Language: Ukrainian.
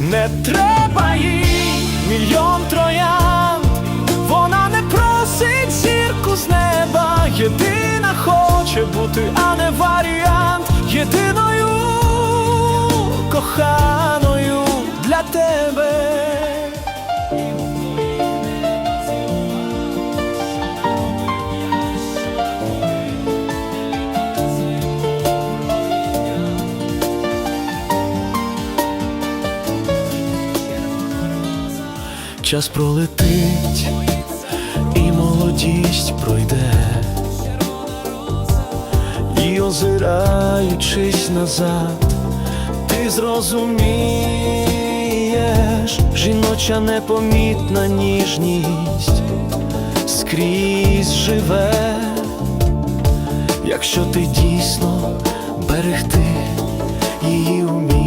Не треба їй мільйон троян, вона не просить зірку з неба, єдина хоче бути, а не варіант, єдиною коханою для тебе. Час пролетить і молодість пройде, і озираючись назад, ти зрозумієш, жіноча непомітна ніжність скрізь живе, якщо ти дійсно берегти її вмієш.